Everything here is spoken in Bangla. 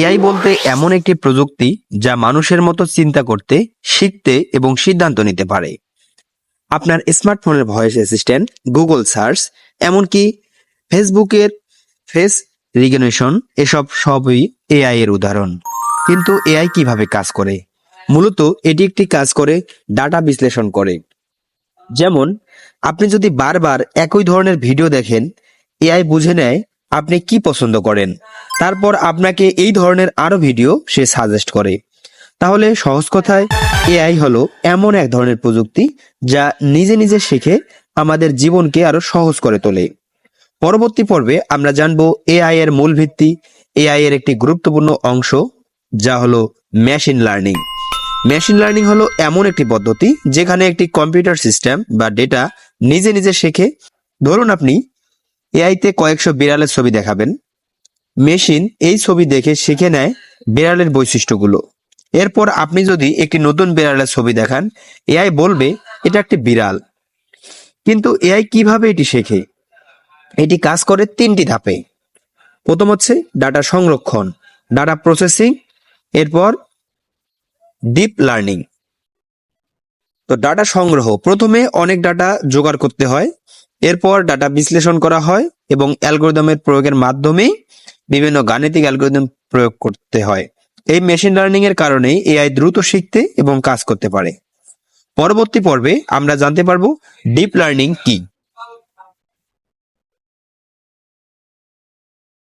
এআই বলতে এমন একটি প্রযুক্তি যা মানুষের মতো চিন্তা করতে, শিখতে এবং সিদ্ধান্ত নিতে পারে। আপনার স্মার্টফোনের ভয়েস অ্যাসিস্ট্যান্ট, গুগল সার্চ, এমনকি ফেসবুকের ফেস রিকগনিশন এসব সবই এআই এর উদাহরণ। কিন্তু এআই কীভাবে কাজ করে? মূলত এটি একটি কাজ করে, ডাটা বিশ্লেষণ করে। যেমন, আপনি যদি বারবার একই ধরনের ভিডিও দেখেন, এআই বুঝে নেয় আপনি কি পছন্দ করেন? তারপর আপনাকে এই ধরনের আরও ভিডিও সে সাজেস্ট করে। তাহলে সহজ কথায়, এআই হলো এমন এক ধরনের প্রযুক্তি যা নিজে নিজে শিখে আমাদের জীবনকে আরও সহজ করে তোলে। পরবর্তী পর্বে আমরা জানব এআই এর মূল ভিত্তি, এআই এর একটি গুরুত্বপূর্ণ অংশ, যা হলো মেশিন লার্নিং মেশিন লার্নিং হলো এমন একটি পদ্ধতি যেখানে একটি কম্পিউটার সিস্টেম বা ডেটা নিজে নিজে শেখে। ধরুন আপনি এআইতে কয়েকশো বিড়ালের ছবি দেখাবেন। মেশিন এই ছবি দেখে শিখে নেয় বিড়ালের বৈশিষ্ট্যগুলো। এরপর আপনি যদি একটি নতুন বিড়ালের ছবি দেখান, এআই বলবে, এটা একটি বিড়াল। কিন্তু এআই কীভাবে এটি শেখে? এটি কাজ করে তিনটি ধাপে। প্রথম হচ্ছে ডাটা সংরক্ষণ, ডাটা প্রসেসিং, এরপর ডিপ লার্নিং। তো ডাটা সংগ্রহ, প্রথমে অনেক ডাটা জোগাড় করতে হয়। এরপর ডাটা বিশ্লেষণ করা হয় এবং অ্যালগোরিদমের প্রয়োগের মাধ্যমে বিভিন্ন গাণিতিক অ্যালগোরিদম প্রয়োগ করতে হয়। এই মেশিন লার্নিং এর কারণে এআই দ্রুত শিখতে এবং কাজ করতে পারে। পরবর্তী পর্বে আমরা জানতে পারব ডিপ লার্নিং কি।